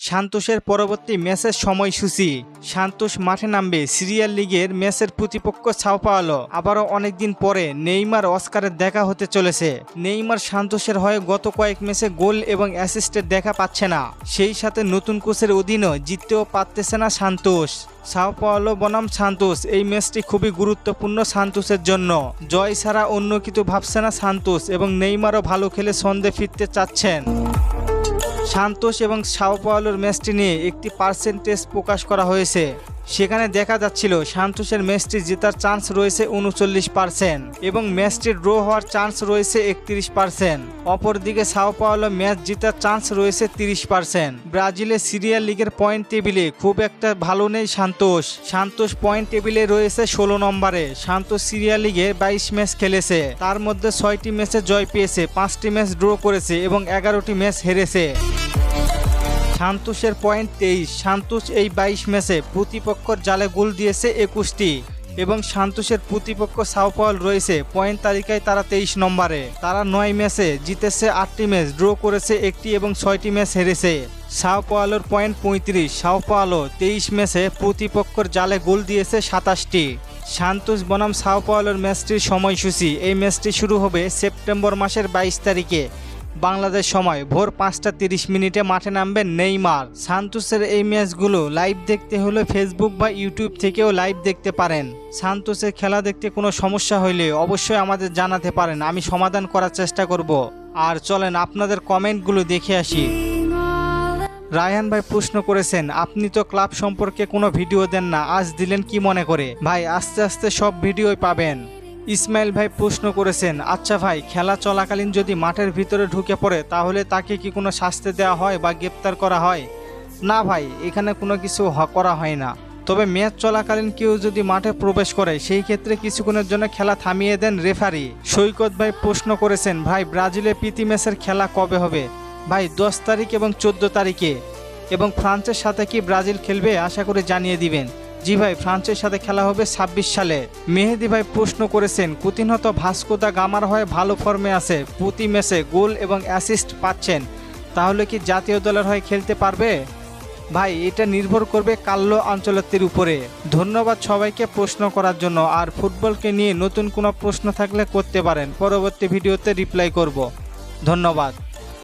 সান্তোষের পরবর্তী ম্যাচের সময়সূচি। সান্তোষ মাঠে নামবে সিরিয়াল লিগের ম্যাচের প্রতিপক্ষ ছাও পাওয়ালো। আবারও অনেকদিন পরে নেইমার অস্কারের দেখা হতে চলেছে। নেইমার সান্তোষের হয়ে গত কয়েক ম্যাচে গোল এবং অ্যাসিস্টের দেখা পাচ্ছে না। সেই সাথে নতুন কোচের অধীনও জিততেও পারতেছে না সান্তোষ। সাও পাওয়ালো বনাম সান্তোষ। এই ম্যাচটি খুবই গুরুত্বপূর্ণ সান্তোষের জন্য। জয় ছাড়া অন্য কিছু ভাবছে না সান্তোষ এবং নেইমারও ভালো খেলে সন্ধে ফিরতে চাচ্ছেন। সান্তোষ এবং সাও ম্যাচটি নিয়ে একটি পার্সেন্টেজ প্রকাশ করা হয়েছে। সেখানে দেখা যাচ্ছিল সান্তোষের ম্যাচটি জেতার চান্স রয়েছে উনচল্লিশ পার্সেন্ট এবং ম্যাচটি ড্র হওয়ার চান্স রয়েছে একত্রিশ পার্সেন্ট। অপরদিকে সাও পাওয়ালো ম্যাচ জেতার চান্স রয়েছে তিরিশ পার্সেন্ট। ব্রাজিলের সিরিয়াল লিগের পয়েন্ট টেবিলে খুব একটা ভালো নেই সান্তোষ সান্তোষ পয়েন্ট টেবিলে রয়েছে ষোলো নম্বরে। সান্তোষ সিরিয়াল লিগে বাইশ ম্যাচ খেলেছে। তার মধ্যে ছয়টি ম্যাচে জয় পেয়েছে, পাঁচটি ম্যাচ ড্র করেছে এবং এগারোটি ম্যাচ হেরেছে। সান্তোষের পয়েন্ট তেইশ। সান্তোষ এই বাইশ ম্যাচে প্রতিপক্ষর জালে গোল দিয়েছে একুশটি এবং সান্তোষের প্রতিপক্ষ সাউপাওয়াল রয়েছে। পয়েন্ট তালিকায় তারা তেইশ নম্বরে। তারা নয় ম্যাচে জিতেছে আটটি ম্যাচ, ড্র করেছে একটি এবং ছয়টি ম্যাচ হেরেছে। সাও পাওয়ালোর পয়েন্ট পঁয়ত্রিশ, সাও পাওয়ালো তেইশ ম্যাচে প্রতিপক্ষর জালে গোল দিয়েছে সাতাশটি। সান্তোষ বনাম সাও পাওয়ালোর ম্যাচটির সময়সূচি, এই ম্যাচটি শুরু হবে সেপ্টেম্বর মাসের বাইশ তারিখে। বাংলাদেশ সময়, ভোর পাঁচটা তিরিশ মিনিটে মাঠে নামবেন নেইমার। সান্তোসের এই ম্যাচগুলো লাইভ দেখতে হলে ফেসবুক বা ইউটিউব থেকেও লাইভ দেখতে পারেন। সান্তোসের খেলা দেখতে কোনো সমস্যা হইলে অবশ্যই আমাদের জানাতে পারেন, আমি সমাধান করার চেষ্টা করব। আর চলেন আপনাদের কমেন্টগুলো দেখে আসি। রায়হান ভাই প্রশ্ন করেছেন, আপনি তো ক্লাব সম্পর্কে কোনো ভিডিও দেন না, আজ দিলেন কি মনে করে? ভাই, আস্তে আস্তে সব ভিডিওই পাবেন। ইসমাইল ভাই প্রশ্ন করেছেন আচ্ছা ভাই, খেলা চলাকালীন যদি মাঠের ভিতরে ঢুকে পড়ে, তাহলে তাকে কি কোনো শাস্তি দেওয়া হয় বা গ্রেপ্তার করা হয়? না ভাই, এখানে কোনো কিছু করা হয় না। তবে ম্যাচ চলাকালীন কেউ যদি মাঠে প্রবেশ করে, সেই ক্ষেত্রে কিছুক্ষণের জন্য খেলা থামিয়ে দেন রেফারি। সৈকত ভাই প্রশ্ন করেছেন, ভাই ব্রাজিলে প্রীতি ম্যাচের খেলা কবে হবে? ভাই, দশ তারিখ এবং চোদ্দ তারিখে। এবং ফ্রান্সের সাথে কি ব্রাজিল খেলবে, আশা করে জানিয়ে দিবেন। জি ভাই, ফ্রান্সের সাথে খেলা হবে ছাব্বিশ সালে। মেহেদি ভাই প্রশ্ন করেছেন কুতিনত ভাস্কোদা গামার হয়ে ভালো ফর্মে আছে প্রতি ম্যাচে গোল এবং অ্যাসিস্ট পাচ্ছেন। তাহলে কি জাতীয় দলের হয়ে খেলতে পারবে? ভাই, এটা নির্ভর করবে কাল্লো আঞ্চলত্বের উপরে। ধন্যবাদ সবাইকে প্রশ্ন করার জন্য। আর ফুটবলকে নিয়ে নতুন কোনো প্রশ্ন থাকলে করতে পারেন। পরবর্তী ভিডিওতে রিপ্লাই করব। ধন্যবাদ।